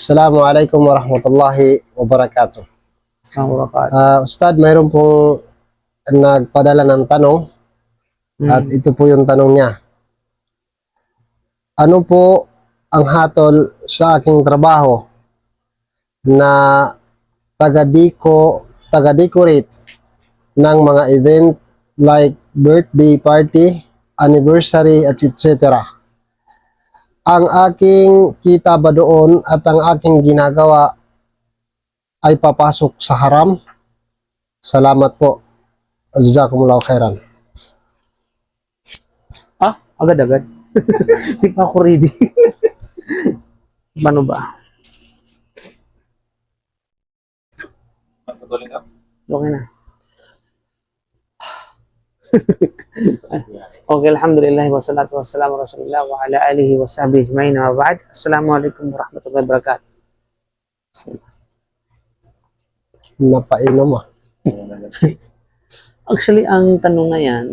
Assalamualaikum warahmatullahi wabarakatuh. Ah, Ustad, mayroon pong nagpadala ng tanong at ito po yung tanong niya. Ano po ang hatol sa aking trabaho na taga-deco, taga-decorate ng mga event like birthday party, anniversary, at etc. Ang aking kita ba doon at ang aking ginagawa ay papasok sa haram? Salamat po. Jazakumullahu khairan. Ah, agad-agad. Hindi pa ako ready. Paano ba? Okay na. okay, alhamdulillah wa salatu wa salamu ala rasulillah wa ala alihi wa sahbihi ajma'in wa ba'd. Assalamualaikum warahmatullahi wabarakatuh. Napainom ah. Actually, ang tanong na yan,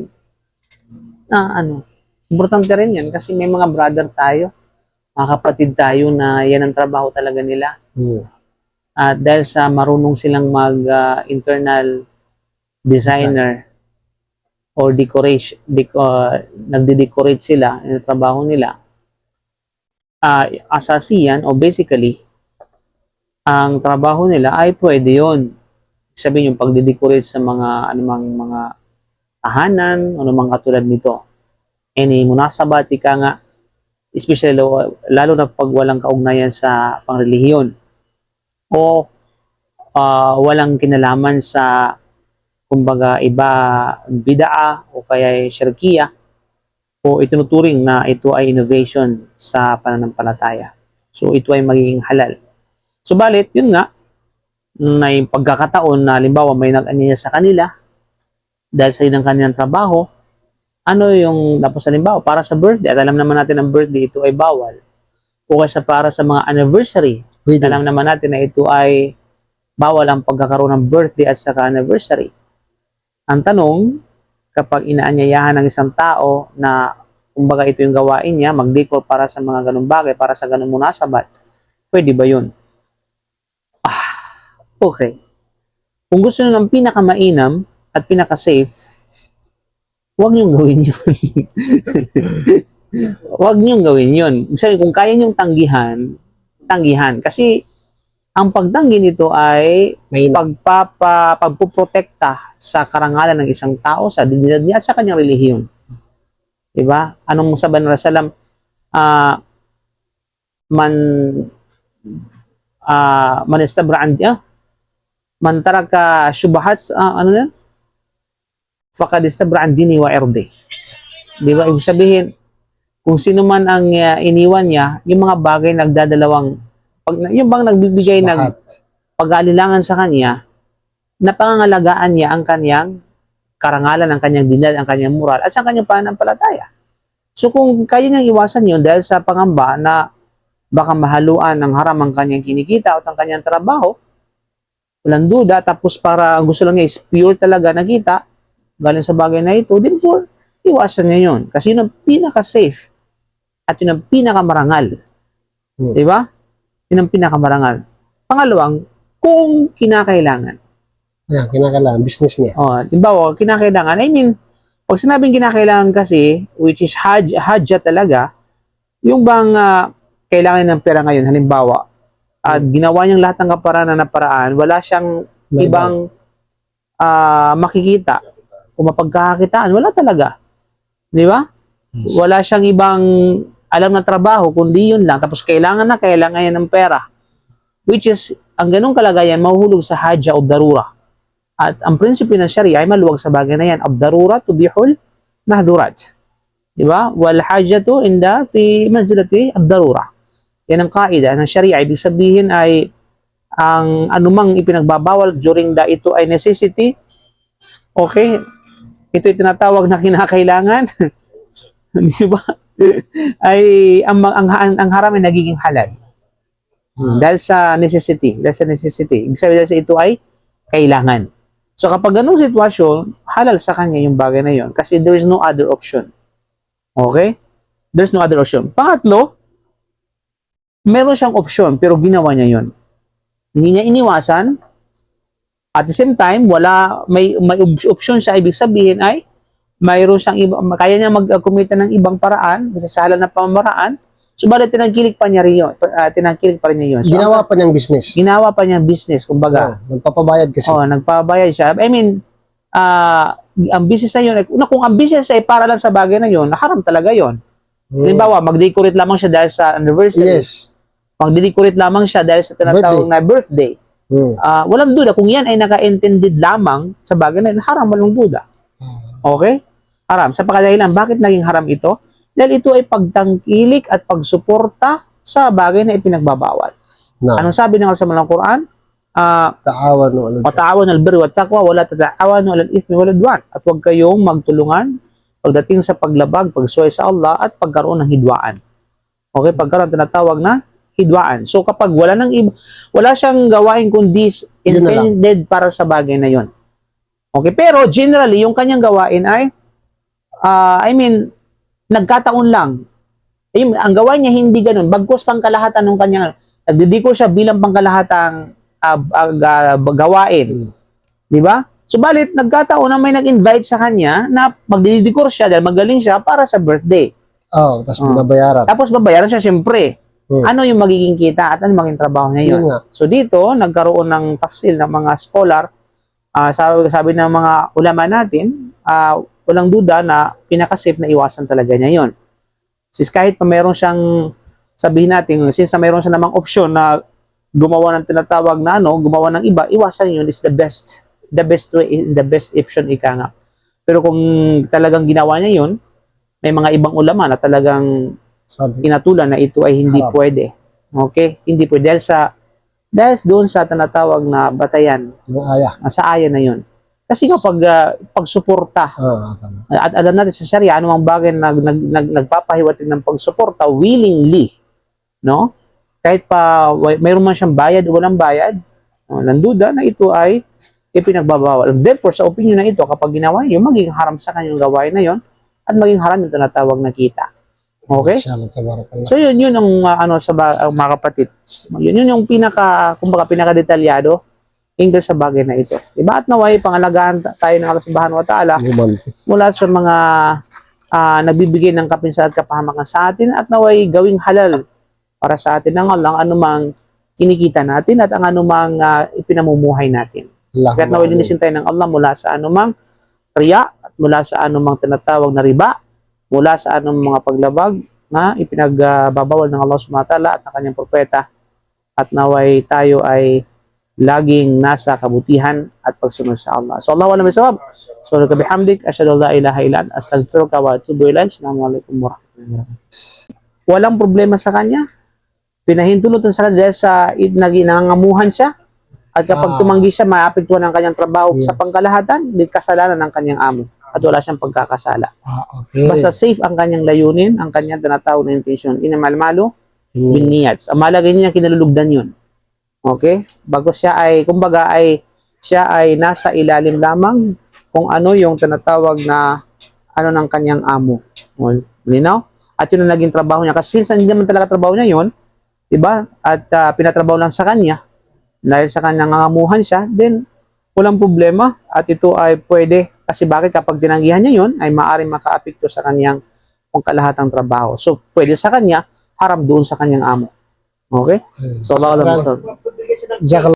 na ano, importante rin yan kasi may mga brother tayo, mga kapatid tayo na yan ang trabaho talaga nila. Hmm. At dahil sa marunong silang mag-internal designer or decoration, deco, uh, nagde-decorate sila yung trabaho nila, uh, asasiyan o basically, ang trabaho nila ay pwede yun. Sabihin yung pagde-decorate sa mga anumang mga tahanan, anumang katulad nito. Any munasabat, ika nga, especially lo- lalo na pag walang kaugnayan sa pangrelihiyon o ah, walang kinalaman sa kumbaga iba bidaa o kaya ay syirkiya o itinuturing na ito ay innovation sa pananampalataya. So ito ay magiging halal. Subalit, yun nga, may pagkakataon na halimbawa may nag-anya sa kanila dahil sa ng kanilang trabaho, ano yung tapos halimbawa para sa birthday, at alam naman natin ang birthday ito ay bawal. O kaya para sa mga anniversary, Pwede. alam naman natin na ito ay bawal ang pagkakaroon ng birthday at saka anniversary. Ang tanong, kapag inaanyayahan ng isang tao na kumbaga ito yung gawain niya, mag-decor para sa mga ganung bagay, para sa ganung munasabat, pwede ba yun? Ah, okay. Kung gusto nyo ng pinakamainam at pinaka-safe, huwag niyong gawin yun. huwag niyong gawin yun. Sabi, kung kaya niyong tanggihan, tanggihan. Kasi ang pagtanggi nito ay May pagpapa, pagpuprotekta sa karangalan ng isang tao, sa dignidad niya, sa kanyang relihiyon. Diba? Anong sabi ng Rasalam? Ah, man ah man istabra an ah, man taraka syubahat ah, ano yan? Fakad istabra an dini wa irdi. Di ba? Ibig sabihin, kung sino man ang ah, iniwan niya, yung mga bagay nagdadalawang pag, yung bang nagbibigay ng lahat. pag-aalilangan sa kanya, napangangalagaan niya ang kanyang karangalan, ang kanyang dinal, ang kanyang moral, at sa kanyang pananampalataya. So kung kaya niyang iwasan yun dahil sa pangamba na baka mahaluan ng haram ang kanyang kinikita at ang kanyang trabaho, walang duda, tapos para gusto lang niya is pure talaga na kita, galing sa bagay na ito, then for, iwasan niya yun. Kasi yun ang pinaka-safe at yun ang pinakamarangal. Hmm. Di ba? Yun ang pinakamarangal. Pangalawang, kung kinakailangan. Yan, kinakailangan. Business niya. Oh, limbawa, kinakailangan. I mean, pag sinabing kinakailangan kasi, which is haj, hajja talaga, yung bang ah, kailangan ng pera ngayon, halimbawa, at ginawa niyang lahat ng kaparanan na paraan, wala siyang May ibang ah, makikita o mapagkakakitaan, wala talaga. Di ba? Yes. Wala siyang ibang alam na trabaho, kundi yun lang. Tapos kailangan na, kailangan niya ng pera. Which is, ang ganong kalagayan, mahuhulog sa hajja o darura. At ang prinsipyo ng Sharia ay maluwag sa bagay na yan. Ab-darura tubihul mahdurat. Di ba? Wal hajjatu inda fi manzilati ad-darura. Yan ang kaida ng Sharia. Ibig sabihin ay ang anumang ipinagbabawal during the ito ay necessity. Okay? Ito ay tinatawag na kinakailangan. Di ba? ay ang, ang, ang, ang haram ay nagiging halal. Hmm. Dahil sa necessity. Dahil sa necessity. Ibig sabihin dahil sa ito ay kailangan. So kapag ganung sitwasyon, halal sa kanya yung bagay na yon kasi there is no other option. Okay? There's no other option. Pangatlo, meron siyang opsyon pero ginawa niya yon. Hindi niya iniwasan. At the same time, wala may may op- opsyon siya ibig sabihin ay mayroon siyang iba, kaya niya mag-kumita ng ibang paraan, masasala na pamamaraan. Subalit tinangkilik pa niya rin yun. Uh, tinangkilik pa rin niya yun. So, Ginawa pa niyang business. ginawa pa niya business, kumbaga. Oh, nagpapabayad kasi. Oh, nagpabayad siya. I mean, ah ang business na yun, una, kung ang business ay para lang sa bagay na yun, haram talaga yun. Hmm. Halimbawa, mag-decorate lamang siya dahil sa anniversary. Yes. Mag-decorate lamang siya dahil sa tinatawag na birthday. Hmm. Ah, walang duda. Kung yan ay naka-intended lamang sa bagay na yun, haram, walang duda. Okay? Haram. Sa pagkadahilan, bakit naging haram ito? Dahil ito ay pagtangkilik at pagsuporta sa bagay na ipinagbabawal. Na, Anong sabi ng Allah sa Malang Quran? Ah, taawan no, ano. Wata'awan al-birri wa taqwa wala tata'awanu al ithmi wal udwan. At huwag kayong magtulungan pagdating sa paglabag, pagsuway sa Allah at pagkaroon ng hidwaan. Okay, pagkaroon tinatawag na hidwaan. So kapag wala nang iba, wala siyang gawain kundi intended para sa bagay na yon. Okay, pero generally yung kanyang gawain ay ah, I mean nagkataon lang. Ayun, ang gawain niya hindi ganun. Bagkos pangkalahatan ng kanyang nagdediko siya bilang pangkalahatang ah, ah, ah, gawain. Di ba? Subalit, nagkataon na may nag-invite sa kanya na magdidikor siya dahil magaling siya para sa birthday. Oh, tapos Oh. binabayaran. Tapos babayaran siya siyempre. Hmm. Ano yung magiging kita at ano maging trabaho niya yun? Yun. So dito, nagkaroon ng tafsil ng mga scholar. ah, sabi, sabi ng mga ulama natin, ah, walang duda na pinaka-safe na iwasan talaga niya yon. Since kahit pa meron siyang, sabihin natin, since na meron siya namang opsyon na gumawa ng tinatawag na ano, gumawa ng iba, iwasan yun is the best. The best way, the best option ika nga. Pero kung talagang ginawa niya yun, may mga ibang ulama na talagang Sabi. inatulan na ito ay hindi Haram. pwede. Okay? Hindi pwede. Dahil sa, dahil doon sa tinatawag na batayan, aya. ah, sa aya na yun. Kasi nga pag, ah, pagsuporta, tama. at alam natin sa Sharia, anumang bagay na nag, nag, nag, nagpapahiwatig ng pagsuporta willingly, no? Kahit pa mayroon man siyang bayad o walang bayad, uh, nanduda na ito ay ipinagbabawal. Therefore, sa opinion na ito, kapag ginawa yun, magiging haram sa kanyang gawain na yon at maging haram yung tinatawag na kita. Okay? So yun yun ang uh, ano sa ang mga kapatid. Yun yun yung pinaka kumbaga pinaka detalyado hinggil sa bagay na ito. Diba? At naway pangalagaan ta- tayo ng Allah Subhanahu wa Ta'ala mula sa mga ah, nagbibigay ng kapinsa at kapahamakan sa atin at naway gawing halal para sa atin ng Allah ang anumang kinikita natin at ang anumang ah, ipinamumuhay natin. Kaya naway linisin tayo ng Allah mula sa anumang riya at mula sa anumang tinatawag na riba, mula sa anumang mga paglabag na ipinagbabawal ng Allah subhanahu wa ta'ala at ng kanyang propeta at naway tayo ay laging nasa kabutihan at pagsunod sa Allah. So Allah wala may sawab. So bihamdik asyhadu an la ilaha illa anta astaghfiruka wa atubu ilaik. Assalamualaikum warahmatullahi wabarakatuh. Walang problema sa kanya. Pinahintulutan sa kanya dahil sa nangangamuhan siya at kapag Ah. tumanggi siya, maapektuhan ang kanyang trabaho Yes. sa pangkalahatan, di kasalanan ng kanyang amo. At wala siyang pagkakasala. Ah, okay. Basta safe ang kanyang layunin, ang kanyang tinatawag na intention. Inamalmalo, Hmm. bin niyats. Ang malagay niya, kinalulugdan yun. Okay? Bago siya ay, kumbaga ay, siya ay nasa ilalim lamang kung ano yung tinatawag na ano ng kanyang amo. O, Linaw? At yun ang naging trabaho niya. Kasi since hindi naman talaga trabaho niya yun, diba? At ah, pinatrabaho lang sa kanya, dahil sa kanyang nangamuhan siya, then walang problema at ito ay pwede kasi bakit kapag tinanggihan niya yun ay maaaring makaapekto sa kanyang pangkalahatang trabaho. So, pwede sa kanya, haram doon sa kanyang amo. Okay? So, Allah alam জায়গা